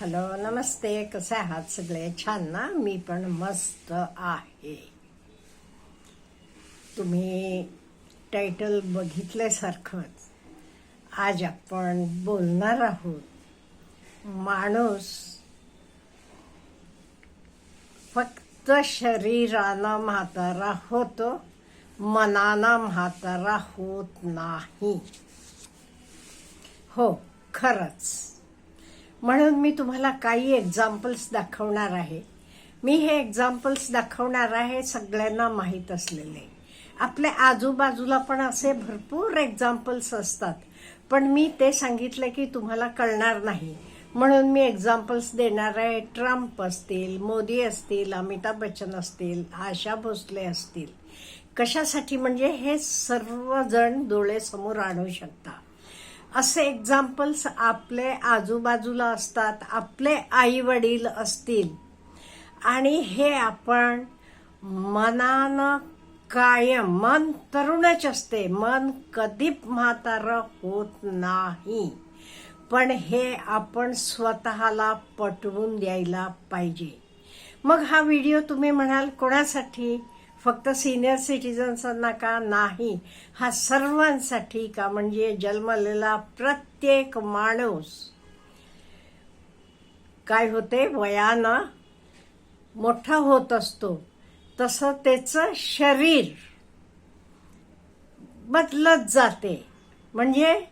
Hello नमस्ते कसे आहात सगळे छान ना मी पण मस्त आहे तुम्ही टायटल बघितल्यासारखंच आज आपण बोलणार आहोत माणूस फक्त शरीरानं म्हातारा होतो मनानं म्हातारा होत नाही हो खरंच म्हणून मी तुम्हाला काही एक्झाम्पल्स दाखवणार आहे. मी हे एक्झाम्पल्स दाखवणार आहे सगळ्यांना माहीत असलेले. आपल्या आजूबाजूला पण असे भरपूर एक्झाम्पल्स असतात. पण मी ते सांगितलं की तुम्हाला कळणार नाही. म्हणून मी एक्झाम्पल्स देणार आहे. ट्रम्प असतील मोदी असतील अमिताभ बच्चन असतील आशा भोसले असतील. कशासाठी? म्हणजे हे सर्वजण डोळेसमोर आणू शकता. असे एक्झाम्पल्स आपले आजूबाजूला असतात आपले आई वडील असतील. आणि हे आपण मनानं कायम मन तरुणच असते. मन कधी म्हातारं होत नाही. पण हे आपण स्वतःला पटवून द्यायला पाहिजे. मग हा व्हिडिओ तुम्ही म्हणाल कोणासाठी? फक्त सिनियर सिटीजन्सांना का नाही? हा सर्वांसाठी का? म्हणजे जन्मलेला प्रत्येक माणूस. काय होते? वयानं मोठा होत असतो. तसं त्याचं शरीर बदलत जाते. म्हणजे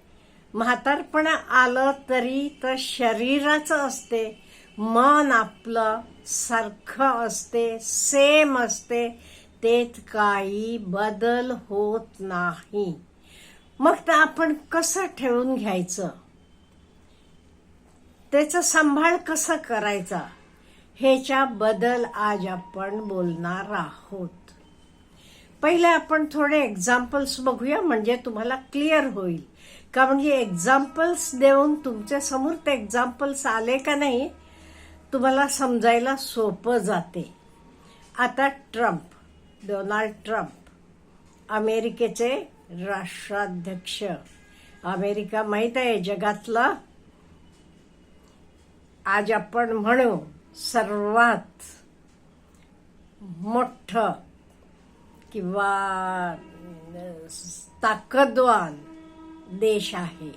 म्हातारपणा आलं तरी तर शरीराचं असते. मन आपलं सारखं असते सेम असते. त्यात काही बदल होत नाही. मग ते आपण कसं ठेवून घ्यायचं? त्याचा सांभाळ कसं करायचा? ह्याच्या बदल आज आपण बोलणार आहोत. पहिले आपण थोडे एक्झाम्पल्स बघूया म्हणजे तुम्हाला क्लिअर होईल. का म्हणजे एक्झाम्पल्स देऊन तुमच्यासमोर ते एक्झाम्पल्स आले का नाही तुम्हाला समजायला सोपं जाते. आता ट्रम्प डोनाल्ड ट्रम्प अमेरिकेचे राष्ट्राध्यक्ष. अमेरिका माहीत आहे जगातलं आज आपण म्हणू सर्वात मोठ किंवा ताकदवान देश आहे.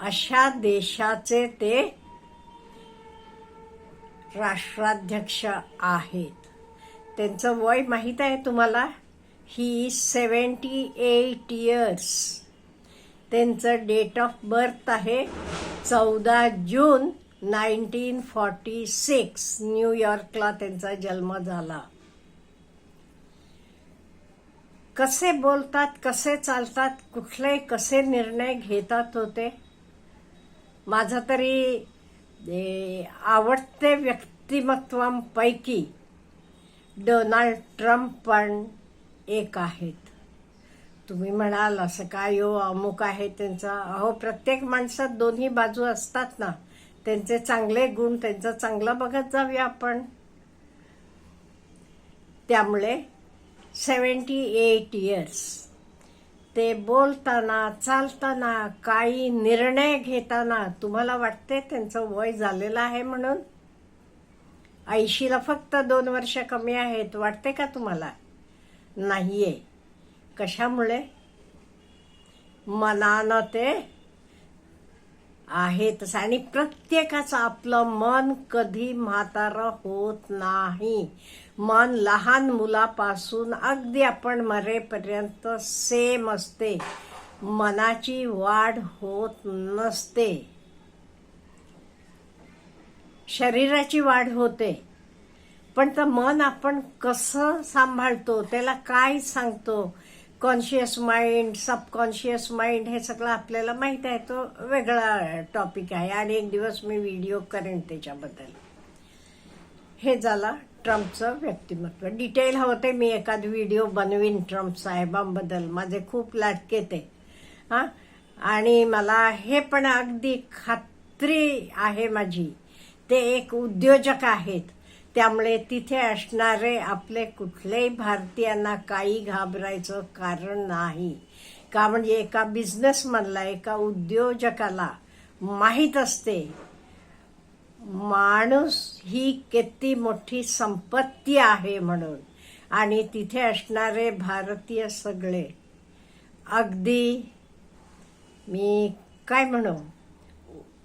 अशा देशाचे ते राष्ट्राध्यक्ष आहेत. त्यांचं वय माहीत आहे तुम्हाला? ही सेवन्टी एट इयर्स त्यांचं डेट ऑफ बर्थ आहे चौदा जून नाईन्टीन फॉर्टी सिक्स न्यूयॉर्कला त्यांचा जन्म झाला. कसे बोलतात कसे चालतात कुठले कसे निर्णय घेतात होते? माझं तरी आवडते व्यक्तिमत्वांपैकी डोनाल्ड ट्रम्प पण एक आहेत. तुम्ही म्हणाल असं काय हो अमुक आहे त्यांचा? अहो प्रत्येक माणसात दोन्ही बाजू असतात ना. त्यांचे चांगले गुण त्यांचं चांगलं बघत जाऊया आपण. त्यामुळे सेवन्टी एट इयर्स ते बोलताना चालताना काही निर्णय घेताना तुम्हाला वाटते त्यांचं वय झालेलं आहे म्हणून? ऐंशीला फक्त दोन वर्ष कमी आहेत वाटते का तुम्हाला? नाहीये. कशामुळे? मनानं ते आहेतच आणि प्रत्येकाचं आपलं मन कधी म्हातारं होत नाही. मन लहान मुलापासून अगदी आपण मरेपर्यंत सेम असते. मनाची वाढ होत नसते. शरीराची वाढ होते. पण तर मन आपण कसं सांभाळतो त्याला काय सांगतो? कॉन्शियस माइंड सबकॉन्शियस माइंड हे सगळं आपल्याला माहीत आहे. तो वेगळा टॉपिक आहे. आणि एक दिवस मी व्हिडिओ करेन त्याच्याबद्दल. हे झालं ट्रम्पचं व्यक्तिमत्व. डिटेल हवं मी एखाद व्हिडिओ बनवीन ट्रम्प साहेबांबद्दल. माझे खूप लाटके ते. हां? आणि मला हे पण अगदी खात्री आहे माझी. ते एक उद्योजक आहेत. त्यामुळे तिथे असणारे आपले कुठल्याही भारतीयांना काही घाबरायचं कारण नाही. का म्हणजे एका बिझनेसमॅनला एका उद्योजकाला माहीत असते माणूस ही किती मोठी संपत्ती आहे म्हणून. आणि तिथे असणारे भारतीय सगळे. अगदी मी काय म्हणू?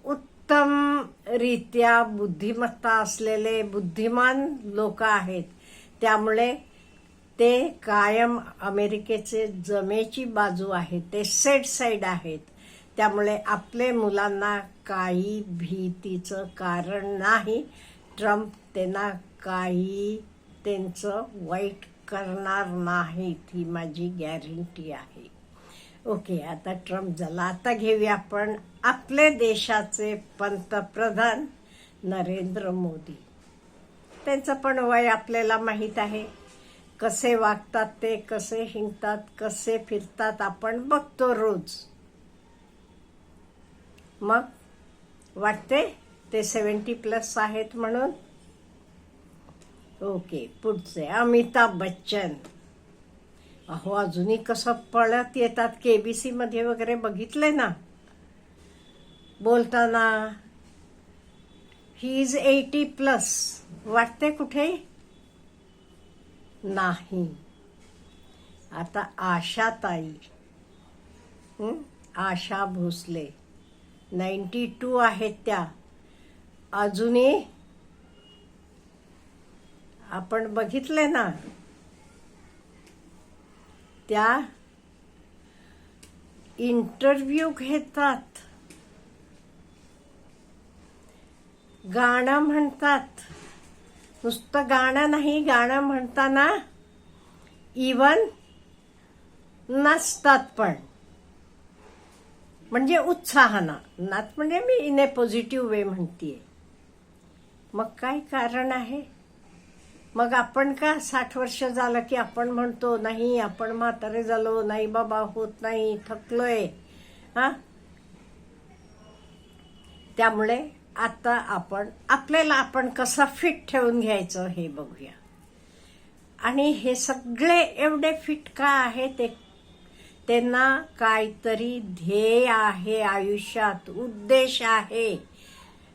उत्तम रित्या बुद्धिमत्ता असलेले बुद्धिमान लोक आहेत. त्यामुळे ते कायम अमेरिकेचे जमेची बाजू आहे ते सेट साईड आहेत. त्यामुळे आपले मुलांना काही भीतीचं कारण नाही. ट्रम्प त्यांना काही त्यांचं वाईट करणार नाहीत ही माझी गॅरंटी आहे. ओके आता ट्रम्प झाला. आता घेऊया आपण आपले देशाचे पंतप्रधान नरेंद्र मोदी. त्यांचं पण वय आपल्याला माहीत आहे. कसे वागतात ते कसे हिंडतात कसे फिरतात आपण बघतो रोज. मग वाटते ते सेवन्टी प्लस आहेत म्हणून? ओके पुढचे अमिताभ बच्चन. अहो अजूनही कसं पळत येतात? के बी सीमध्ये वगैरे बघितले ना? बोलताना ही इज एटी प्लस वाटते कुठे? नाही. आता आशाताई. हं? आशा भोसले. नाईन्टी टू आहेत त्या. अजूनही आपण बघितले ना? त्या इंटरव्ह्यू घेतात. गाणं म्हणतात. नुसतं गाणं नाही गाणं म्हणताना इवन नाचतात पण. म्हणजे उत्साहानं. नाच म्हणजे मी इन ए पॉझिटिव्ह वे म्हणतीये. मग काय कारण आहे? मग आपण का साठ वर्ष झालं की आपण म्हणतो नाही आपण म्हातारे झालो नाही बाबा होत नाही थकलोय. हा? त्यामुळे आता आपण आपल्याला आपण कसा फिट ठेवून घ्यायचं हे बघूया. आणि हे सगळे एवढे फिट का आहे ते त्यांना काहीतरी ध्येय आहे आयुष्यात उद्देश आहे.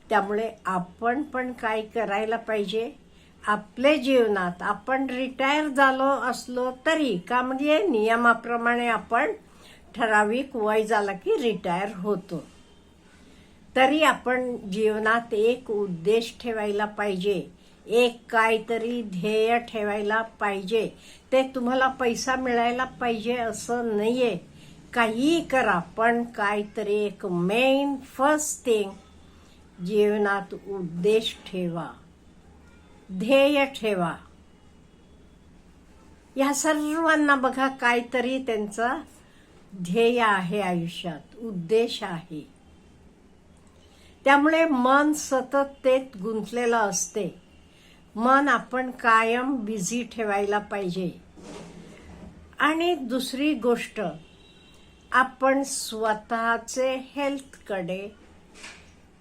त्यामुळे आपण पण काय करायला पाहिजे. आपल्या जीवनात आपण रिटायर झालो असलो तरी का म्हणजे नियमाप्रमाणे आपण ठराविक वय झाला की रिटायर होतो. तरी आपण जीवनात एक उद्देश ठेवायला पाहिजे. एक काहीतरी ध्येय ठेवायला पाहिजे. ते तुम्हाला पैसा मिळायला पाहिजे असं नाहीये. काहीही करा पण काहीतरी एक मेन फर्स्ट थिंग जीवनात उद्देश ठेवा. ध्येय ठेवा. या सर्वांना बघा काहीतरी त्यांचा ध्येय आहे आयुष्यात उद्देश आहे. त्यामुळे मन सतत तेच गुंतलेलं असते. मन आपण कायम बिझी ठेवायला पाहिजे. आणि दुसरी गोष्ट आपण स्वतःचे हेल्थकडे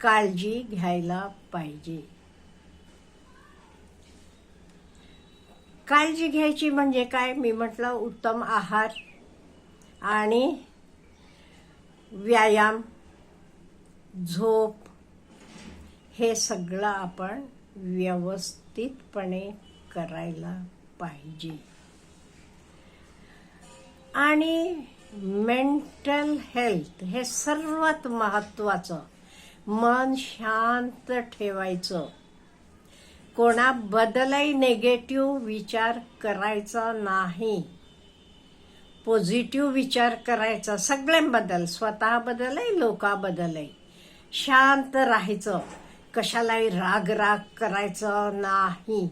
काळजी घ्यायला पाहिजे. काळजी घ्यायची म्हणजे काय? मी म्हटलं उत्तम आहार आणि व्यायाम झोप हे सगळं आपण व्यवस्थितपणे करायला पाहिजे. आणि मेंटल हेल्थ हे सर्वात महत्वाचं मन शांत ठेवायचं. कोणाबद्दलही नेगेटिव्ह विचार करायचा नाही. पॉझिटिव्ह विचार करायचा सगळ्यांबद्दल स्वतःबद्दलही लोकाबद्दलही. शांत राहायचं. कशालाही राग राग करायचं नाही.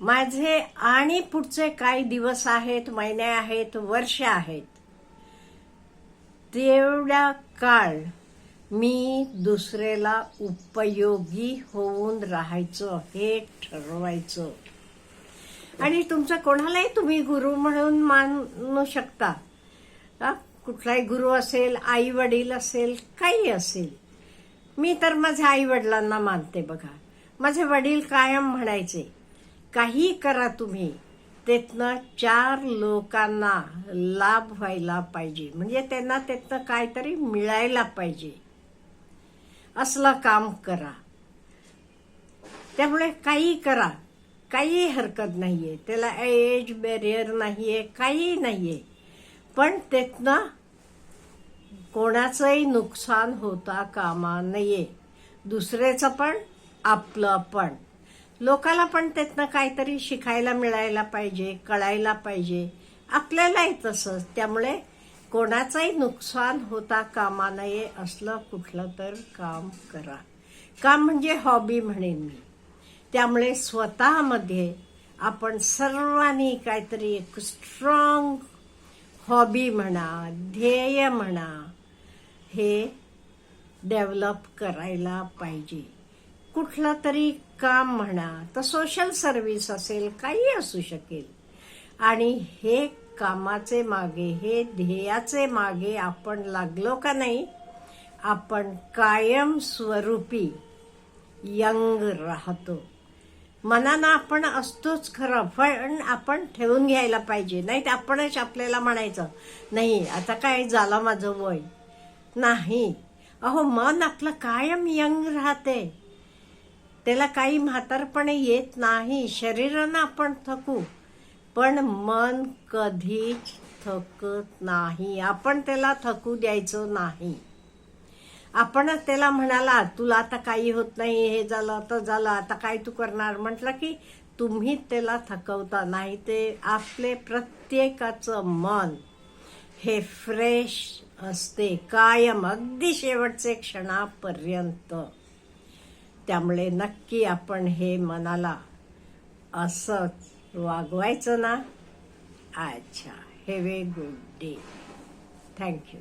माझे आणि पुढचे काही दिवस आहेत महिने आहेत वर्ष आहेत. तेवढ्या काळ मी दुसऱ्याला उपयोगी होऊन राहायचं हे ठरवायचं. आणि तुमचं कोणालाही तुम्ही गुरु म्हणून मानू शकता. कुठलाही गुरु असेल आई वडील असेल काही असेल. मी तर माझ्या आई वडिलांना मानते बघा. माझे वडील कायम म्हणायचे काही करा तुम्ही त्यातनं चार लोकांना लाभ व्हायला पाहिजे. म्हणजे त्यांना त्यातनं काहीतरी मिळायला पाहिजे. असलं काम करा. त्यामुळे काही करा. काही हरकत नाही आहे त्याला एज बॅरियर आहे काही नाही आहे पण त्यातनं कोणाचंही नुकसान होता कामा नये. दुसऱ्याचं पण आपलं पण. लोकाला पण त्यातनं काहीतरी शिकायला मिळायला पाहिजे कळायला पाहिजे. आपल्यालाही तसंच. त्यामुळे कोणाचंही नुकसान होता कामा नये असलं कुठलं तर काम करा. काम म्हणजे हॉबी म्हणेन मी. त्यामुळे स्वतःमध्ये आपण सर्वांनी काहीतरी एक स्ट्रॉंग हॉबी म्हणा ध्येय म्हणा हे डेव्हलप करायला पाहिजे. कुठलं तरी काम म्हणा तर सोशल सर्व्हिस असेल काही असू शकेल. आणि हे कामाचे मागे हे ध्येयाचे मागे आपण लागलो का नाही? आपण कायम स्वरूपी यंग राहतो. मनानं आपण असतोच खरं पण आपण ठेवून घ्यायला पाहिजे. नाही तर आपणच आपल्याला म्हणायचं नाही आता काय झालं माझं वय? नाही. अहो मन आपलं कायम यंग राहते. त्याला काही म्हातारपणे येत नाही. शरीरानं आपण थकू. पण मन कधीच थकत नाही. आपण त्याला थकू द्यायचं नाही. आपणच त्याला म्हणाला तुला आता काही होत नाही हे झालं तर झालं आता काय तू करणार? म्हटलं की तुम्ही त्याला थकवता नाही ते आपले प्रत्येकाचं मन हे फ्रेश असते कायम अगदी शेवटचे क्षणापर्यंत. त्यामुळे नक्की आपण हे मनाला असं वागवायचं ना अच्छा have a good day thank you